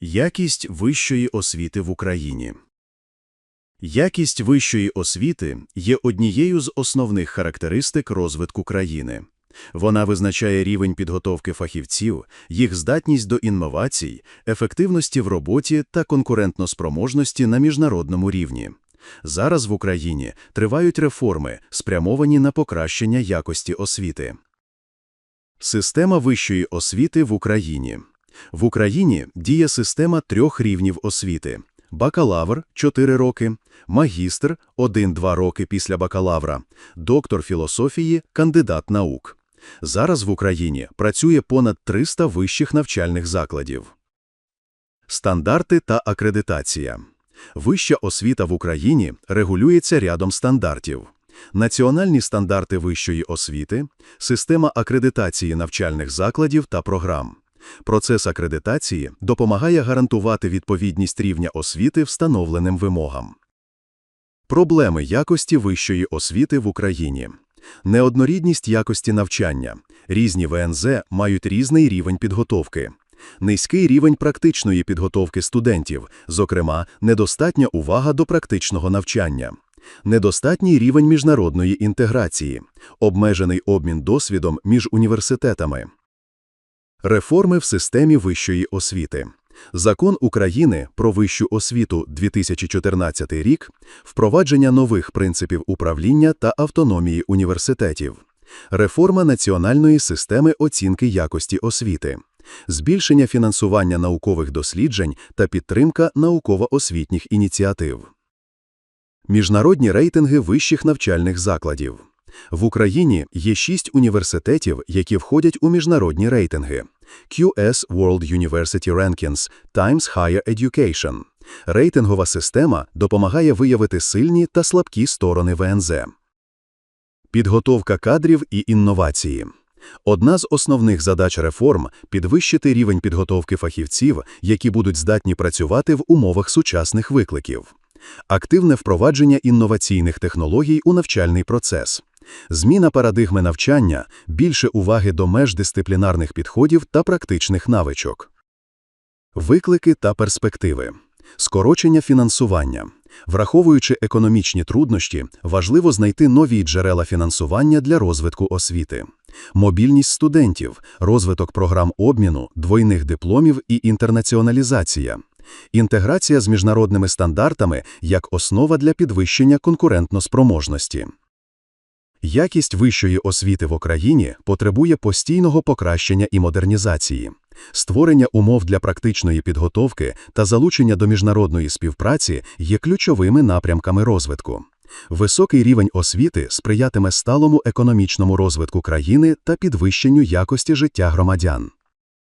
Якість вищої освіти в Україні Якість вищої освіти є однією з основних характеристик розвитку країни. Вона визначає рівень підготовки фахівців, їх здатність до інновацій, ефективності в роботі та конкурентноспроможності на міжнародному рівні. Зараз в Україні тривають реформи, спрямовані на покращення якості освіти. Система вищої освіти в Україні В Україні діє система трьох рівнів освіти. Бакалавр – 4 роки, магістр – 1-2 роки після бакалавра, доктор філософії, кандидат наук. Зараз в Україні працює понад 300 вищих навчальних закладів. Стандарти та акредитація. Вища освіта в Україні регулюється рядом стандартів. Національні стандарти вищої освіти, система акредитації навчальних закладів та програм. Процес акредитації допомагає гарантувати відповідність рівня освіти встановленим вимогам. Проблеми якості вищої освіти в Україні. Неоднорідність якості навчання. Різні ВНЗ мають різний рівень підготовки. Низький рівень практичної підготовки студентів, зокрема, недостатня увага до практичного навчання. Недостатній рівень міжнародної інтеграції, обмежений обмін досвідом між університетами. Реформи в системі вищої освіти. Закон України про вищу освіту 2014 рік, впровадження нових принципів управління та автономії університетів, реформа національної системи оцінки якості освіти, збільшення фінансування наукових досліджень та підтримка науково-освітніх ініціатив. Міжнародні рейтинги вищих навчальних закладів. В Україні є шість університетів, які входять у міжнародні рейтинги. QS World University Rankings, Times Higher Education. Рейтингова система допомагає виявити сильні та слабкі сторони ВНЗ. Підготовка кадрів і інновації. Одна з основних задач реформ – підвищити рівень підготовки фахівців, які будуть здатні працювати в умовах сучасних викликів. Активне впровадження інноваційних технологій у навчальний процес. Зміна парадигми навчання, більше уваги до меж дисциплінарних підходів та практичних навичок. Виклики та перспективи. Скорочення фінансування. Враховуючи економічні труднощі, важливо знайти нові джерела фінансування для розвитку освіти. Мобільність студентів, розвиток програм обміну, двойних дипломів і інтернаціоналізація. Інтеграція з міжнародними стандартами як основа для підвищення конкурентноспроможності. Якість вищої освіти в Україні потребує постійного покращення і модернізації. Створення умов для практичної підготовки та залучення до міжнародної співпраці є ключовими напрямками розвитку. Високий рівень освіти сприятиме сталому економічному розвитку країни та підвищенню якості життя громадян.